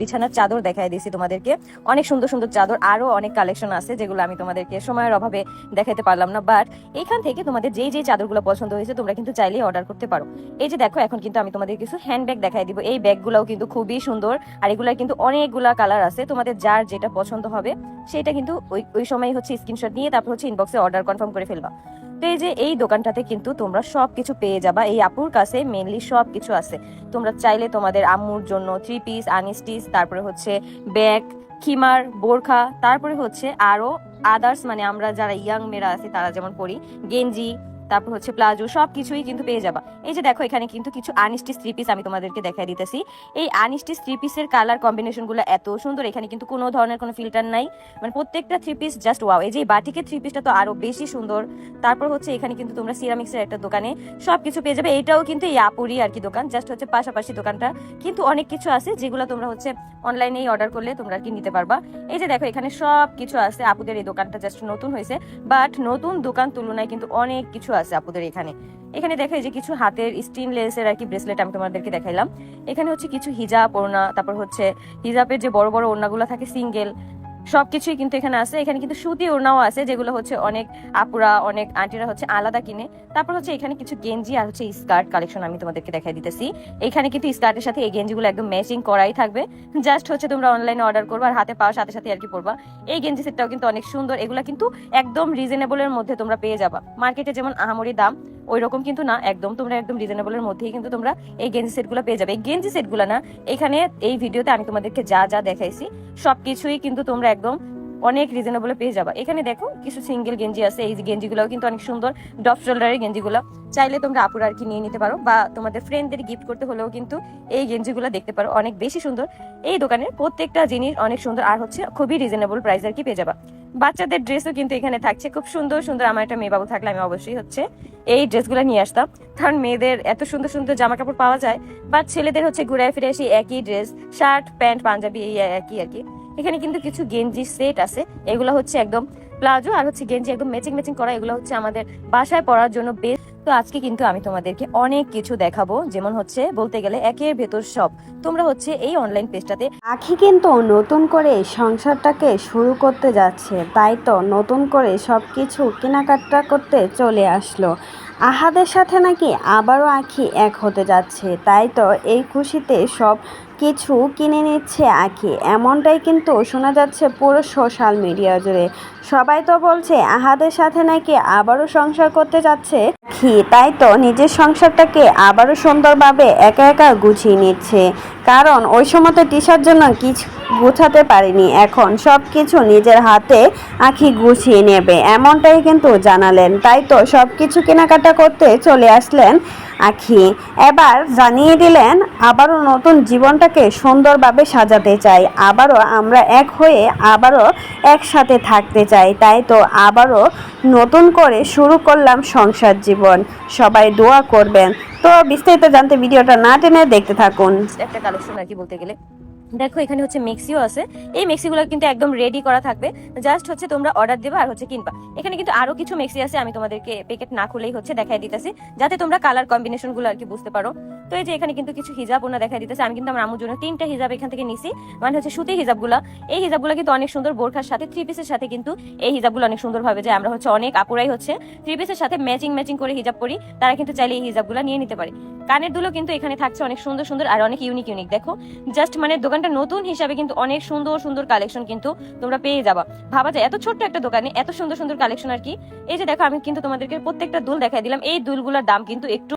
বিছানার চাদর দেখাই দিয়েছি তোমাদেরকে। অনেক সুন্দর সুন্দর চাদর, আরও অনেক কালেকশন আছে যেগুলো আমি তোমাদেরকে সময়ের অভাবে দেখাতে পারলাম না। বাট এখান থেকে তোমাদের যেই যেই চাদরগুলো পছন্দ হয়েছে, তোমরা কিন্তু চাইলেই অর্ডার করতে পারো। এই যে দেখো, এখন কিন্তু আমি তোমাদের কিছু হ্যান্ড ব্যাগ দেখাই দিব। এই ব্যাগগুলোও কিন্তু খুবই সুন্দর আর এগুলার কিন্তু অনেকগুলা কালার আছে। তোমাদের যার যেটা পছন্দ হবে, সেটা কিন্তু ওই ওই সময় হচ্ছে স্ক্রিনশট নিয়ে তারপর হচ্ছে ইনবক্সে অর্ডার কনফার্ম করে ফেলবা। তো এই যে এই দোকানটাতে কিন্তু তোমরা সব কিছু পেয়ে যাবা। এই আপুর কাছে মেনলি সব কিছু আছে। তোমরা চাইলে তোমাদের আম্মুর জন্য থ্রি পিস আনিস্টিস তারপরে হচ্ছে ব্যাগ খিমার, বোরখা, তারপরে হচ্ছে আরও আদার্স মানে আমরা যারা ইয়াং মেয়েরা আছি, তারা যেমন পড়ি গেঞ্জি তারপর হচ্ছে প্লাজো সব কিছুই কিন্তু পেয়ে যাবা। এই যে দেখো, এখানে কিন্তু কিছু আনিস্টিস থ্রি পিস আমি তোমাদেরকে দেখাই দিতেছি। এই আনিস্টিস থ্রি পিসের কালার কম্বিনেশনগুলো এত সুন্দর, এখানে কিন্তু কোনো ধরনের কোনো ফিল্টার নাই। মানে প্রত্যেকটা থ্রি পিস জাস্ট ওয়াও এই যে বাটিকের থ্রি পিসটা তো আরও বেশি সুন্দর। তারপর হচ্ছে এখানে কিন্তু তোমরা সিরামিক্সের একটা দোকানে সবকিছু পেয়ে যাবে। এটাও কিন্তু এই আপুরি আর কি দোকান জাস্ট হচ্ছে পাশাপাশি দোকানটা। কিন্তু অনেক কিছু আছে যেগুলো তোমরা হচ্ছে অনলাইনেই অর্ডার করলে তোমরা কি নিতে পারবা। এই যে দেখো, এখানে সব কিছু আছে। আপুদের এই দোকানটা জাস্ট নতুন হয়েছে। বাট নতুন দোকান তুলনায় কিন্তু অনেক কিছু আছে আপুদের এখানে। এখানে দেখে যে কিছু হাতের স্টিনলেসের আর কি ব্রেসলেট আমি তোমাদেরকে দেখাইলাম। এখানে হচ্ছে কিছু হিজাব ওড়না, তারপর হচ্ছে হিজাবের যে বড় বড় ওড়নাগুলো থাকে সিঙ্গেল সবকিছুই কিন্তু এখানে আছে। এখানে কিন্তু সুতি ওড়নাও আছে, যেগুলো হচ্ছে অনেক আপুরা, অনেক আন্টিরা হচ্ছে আলাদা কিনে। তারপর হচ্ছে এখানে কিছু গেঞ্জি আর হচ্ছে স্কার্ট কালেকশন আমি তোমাদেরকে দেখাই দিতেছি। এখানে কিন্তু স্কার্টের সাথে এই গেঞ্জিগুলো একদম ম্যাচিং করাই থাকবে। জাস্ট হচ্ছে তোমরা অনলাইনে অর্ডার করবে আর হাতে পাওয়ার সাথে সাথে আর কি পড়বা এই গেঞ্জি সেটটাও কিন্তু অনেক সুন্দর। এগুলো কিন্তু একদম রিজনেবলের মধ্যে তোমরা পেয়ে যাবা। মার্কেটে যেমন আহামরি দাম ওই রকম কিন্তু না। একদম তোমরা একদম রিজনেবলের মধ্যেই কিন্তু তোমরা এই গেঞ্জি সেটগুলো পেয়ে যাবে। এই গেঞ্জি সেটগুলো না, এখানে এই ভিডিওতে আমি তোমাদেরকে যা যা দেখাইছি, সবকিছুই কিন্তু তোমরা একদম অনেক রিজনেবলে পেয়ে যাবা। এখানে দেখো কিছু সিঙ্গেল গেঞ্জি আছে, এই গেঞ্জিগুলোও কিন্তু অনেক সুন্দর ডপ শোল্ডারের গেঞ্জিগুলো। চাইলে তোমরা আপুরা আর কি নিয়ে নিতে পারো, বা তোমাদের ফ্রেন্ডদের গিফট করতে হলেও কিন্তু এই গেঞ্জিগুলো দেখতে পারো, অনেক বেশি সুন্দর। এই দোকানের প্রত্যেকটা জিনিস অনেক সুন্দর, আর হচ্ছে খুবই রিজনেবল প্রাইস আর কি পেয়ে যাবা। বাচ্চাদের ড্রেসও কিন্তু এখানে থাকছে, খুব সুন্দর সুন্দর, আমার একটা মেয়ে বাবু থাকলে আমি অবশ্যই হচ্ছে এই ড্রেসগুলো নিয়ে আসতাম। কারণ মেয়েদের এত সুন্দর সুন্দর জামা কাপড় পাওয়া যায় বা ছেলেদের হচ্ছে ঘুরে ফিরে এসে একই ড্রেস শার্ট প্যান্ট পাঞ্জাবি, এই একই আর কি। এখানে কিন্তু কিছু গেঞ্জি সেট আছে। এগুলো হচ্ছে একদম প্লাজো আর হচ্ছে গেঞ্জি একদম ম্যাচিং ম্যাচিং করা। এগুলো হচ্ছে আমাদের বাসায় পরার জন্য বেস্ট তো আজকে কিন্তু আমি তোমাদেরকে অনেক কিছু দেখাবো। যেমন হচ্ছে বলতে গেলে একের ভেতর সব। তোমরা হচ্ছে এই অনলাইন পেজটাতে আখি কিন্তু নতুন করে সংসারটাকে শুরু করতে যাচ্ছে। তাই তো নতুন করে সব কিছু কেনাকাটা করতে চলে আসলো। আহাদের সাথে নাকি আবারও আখি এক হতে যাচ্ছে। তাই তো এই খুশিতে সব কিছু কিনে নিচ্ছে আখি। এমনটাই কিন্তু শোনা যাচ্ছে পুরো সোশ্যাল মিডিয়া জুড়ে। সবাই তো বলছে, আহাদের সাথে নাকি আবারও সংসার করতে যাচ্ছে আখি। তাই তো নিজের সংসারটাকে আবারও সুন্দরভাবে একা একা গুছিয়ে নিচ্ছে। কারণ ওই সময় তো টিশার জন্য কিছু গুছাতে পারেনি। এখন সব কিছু নিজের হাতে আখি গুছিয়ে নেবে। এমনটাই কিন্তু জানালেন। তাই তো সব কিছু কেনাকাটা করতে চলে আসলেন আখি। এবার জানিয়ে দিলেন, আবারও নতুন জীবনটাকে সুন্দরভাবে সাজাতে চাই। আবারও আমরা এক হয়ে আবারও একসাথে থাকতে চাই। তাই তো আবারও নতুন করে শুরু করলাম সংসার জীবন। সবাই দোয়া করবেন। তো বিস্তারিত জানতে ভিডিওটা না টেনে দেখতে থাকুন। একটা কালেকশন আর কি বলতে গেলে। দেখো, এখানে হচ্ছে মিক্সিও আছে। এই মিক্সিগুলো কিন্তু একদম রেডি করা থাকবে। জাস্ট হচ্ছে তোমরা অর্ডার দেবে আর হচ্ছে কিনবা। এখানে কিন্তু আরও কিছু মিক্সি আছে, আমি তোমাদেরকে প্যাকেট না খুলেই হচ্ছে দেখাই দিতেছি, যাতে তোমরা কালার কম্বিনেশনগুলো আর কি বুঝতে পারো। তো এই যে এখানে কিন্তু কিছু হিজাব ওনা দেখাই দিতেছে, আমি কিন্তু আমার আম্মুর জন্য তিনটা হিজাব এখান থেকে নিছি। মানে হচ্ছে সুতি হিজাবগুলো। এই হিজাবগুলো কিন্তু অনেক সুন্দর বোরখার সাথে থ্রি পিসের সাথে কিন্তু এই হিজাবগুলো অনেক সুন্দর ভাবে যে আমরা হচ্ছে অনেক আপুরাই হচ্ছে থ্রি পিসের সাথে ম্যাচিং ম্যাচিং করে হিজাব পরি। তারা কিন্তু চাইলে এই হিজাবগুলো নিয়ে নিতে পারে। কানের দুলো কিন্তু এখানে থাকছে অনেক সুন্দর সুন্দর আর অনেক ইউনিক ইউনিক দেখো জাস্ট মানে দোকানটা নতুন হিসাবে কিন্তু অনেক সুন্দর সুন্দর কালেকশন কিন্তু তোমরা পেয়ে যাবা। ভাবা যায়, এত ছোট্ট একটা দোকানে এত সুন্দর সুন্দর কালেকশন আর কি? এই যে দেখো, আমি কিন্তু তোমাদেরকে প্রত্যেকটা দুল দেখাই দিলাম। এই দুলগুলোর দাম কিন্তু একটু